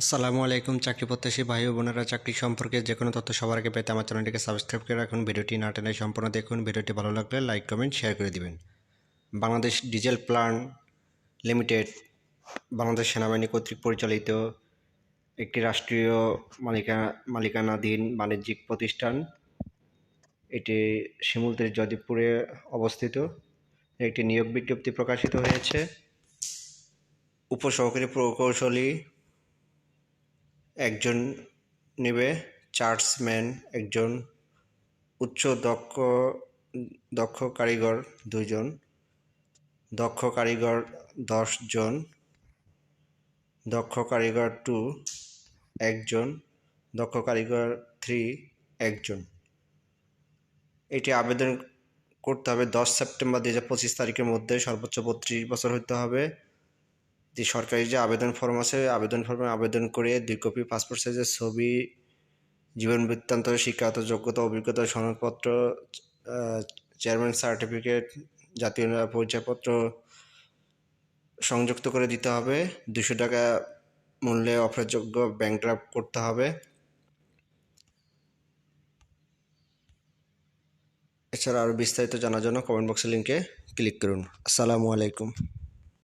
আসসালামু আলাইকুম, চাকরি প্রত্যাশী ভাই ও বোনেরা। চাকরি সম্পর্কে যে কোনো তথ্য সবার আগে পেতে আমার চ্যানেলটিকে সাবস্ক্রাইব করে রাখুন। ভিডিওটি না টেনে সম্পূর্ণ দেখুন। ভিডিওটি ভালো লাগলে লাইক কমেন্ট শেয়ার করে দিবেন। Bangladesh diesel plant limited, Bangladesh সেনাবাহিনী কর্তৃক পরিচালিত একটি রাষ্ট্রীয় মালিকা, মালিকানাধীন বাণিজ্যিক প্রতিষ্ঠান। এটি শিমুলতলি জয়দীবপুরে অবস্থিত। একটি নিয়োগ বিজ্ঞপ্তি প্রকাশিত হয়েছে। উপসহকারী প্রকৌশলী একজন নেবে চার্জম্যান একজন উচ্চ দক্ষ দক্ষ কারিগর দুজন দক্ষ কারিগর দশ জন দক্ষ কারিগর টু, একজন, দক্ষ কারিগর থ্রি, একজন। এটি আবেদন করতে হবে দশ সেপ্টেম্বর দু হাজার পঁচিশ তারিখের মধ্যে সর্বোচ্চ বত্রিশ বছর হতে হবে। যে সরকারি যে আবেদন ফর্ম আছে, আবেদন ফর্মে আবেদন করে দুই কপি পাসপোর্ট সাইজের ছবি, জীবন বৃত্তান্ত, শিক্ষাগত যোগ্যতা, অভিজ্ঞতা, সনদপত্র চেয়ারম্যান সার্টিফিকেট জাতীয় পরিচয়পত্র সংযুক্ত করে দিতে হবে। দুশো টাকা মূল্যে অফারযোগ্য ব্যাংক ড্রাফট করতে হবে। এছাড়া আরও বিস্তারিত জানার জন্য কমেন্ট বক্সের লিঙ্কে ক্লিক করুন। আসসালামু আলাইকুম।